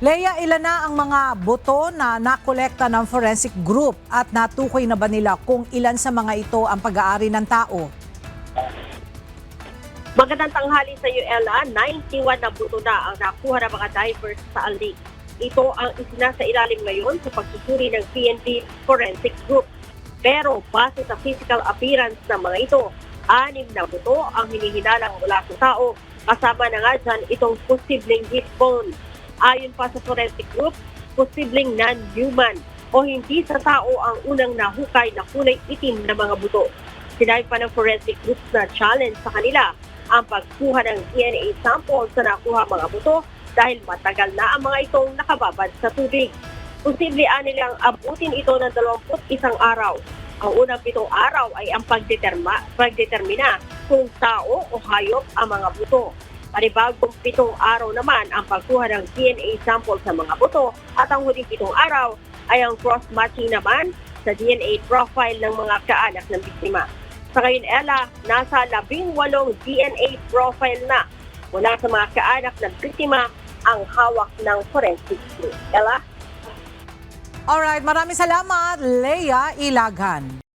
Leia, ilan na ang mga boto na nakolekta ng forensic group at natukoy na ba nila kung ilan sa mga ito ang pag-aari ng tao? Magandang tanghali sa iyo, Ella. 91 na buto na ang nakuha ng mga divers sa Aldi. Ito ang isinasa ilalim ngayon sa pagsusuri ng PNP Forensic Group. Pero base sa physical appearance ng mga ito, anim na buto ang hinihinalang mula sa tao. Kasama na nga dyan itong posibleng hip bone. Ayon pa sa forensic group, posibleng non-human o hindi sa tao ang unang nahukay na kulay itim na mga buto. Sinabi pa ng forensic group na challenge sa kanila ang pagkuha ng DNA sample sa nakuha mga buto dahil matagal na ang mga itong nakababad sa tubig. Posible anilang abutin ito ng 21 araw. Ang unang pitong araw ay ang pagdeterma, pagdetermina kung tao o hayop ang mga buto. Panibagong pitong araw naman ang pagkuha ng DNA sample sa mga buto at ang huling pitong araw ay ang cross-matching naman sa DNA profile ng mga kaanak ng biktima. Sa ngayon, Ella, nasa labing walong DNA profile na mula sa mga kaanak ng biktima ang hawak ng forensic group. Ella? Alright, maraming salamat, Leia Ilaghan.